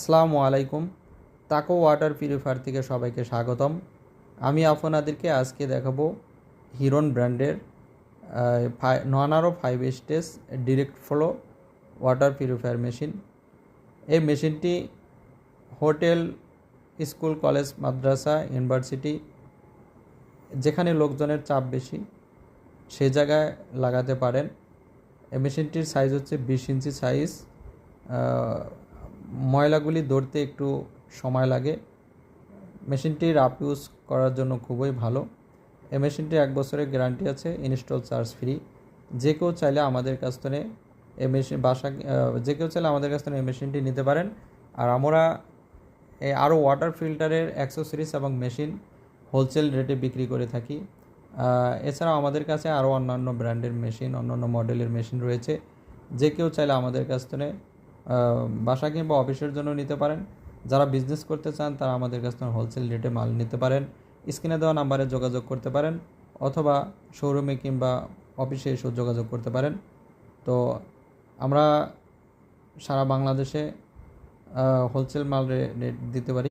আসসালামু আলাইকুম। তাকো ওয়াটার পিউরিফায়ার থেকে সবাইকে স্বাগতম। আমি আপনাদেরকে আজকে দেখাবো হিরন ব্র্যান্ডের ননারো five stage direct flow water purifier machine. এই মেশিনটি হোটেল, স্কুল, কলেজ, মাদ্রাসা, ইউনিভার্সিটি, যেখানে লোকজনের চাপ বেশি, সে জায়গায় লাগাতে পারেন। এই মেশিনটির সাইজ হচ্ছে বিশ ইঞ্চি সাইজ ময়লাগুলি ধরতে একটু সময় লাগে। মেশিনটি রাপ ইউজ করার জন্য খুবই ভালো। এই মেশিনটির এক বছরের গ্যারান্টি আছে, ইনস্টল চার্জ ফ্রি। যে কেউ চাইলে আমাদের কাছ থেকে এই মেশিন বাসা যে কেউ চাইলে আমাদের কাছ থেকে এই মেশিনটি নিতে পারেন। আর আমরা এই আরও ওয়াটার ফিল্টারের অ্যাক্সেসরিজ এবং মেশিন হোলসেল রেটে বিক্রি করে থাকি। এছাড়াও আমাদের কাছে আরও অন্যান্য ব্র্যান্ডের মেশিন, অন্যান্য মডেলের মেশিন রয়েছে। যে কেউ চাইলে আমাদের কাছ থেকে বাসা কিংবা অফিসের জন্য নিতে পারেন। যারা বিজনেস করতে চান, তারা আমাদের কাছ থেকে হোলসেল রেটে মাল নিতে পারেন। স্ক্রিনে দেওয়া নাম্বারে যোগাযোগ করতে পারেন, অথবা শোরুমে কিংবা অফিসে এসেও যোগাযোগ করতে পারেন। তো আমরা সারা বাংলাদেশে হোলসেল মাল রেট দিতে পারি।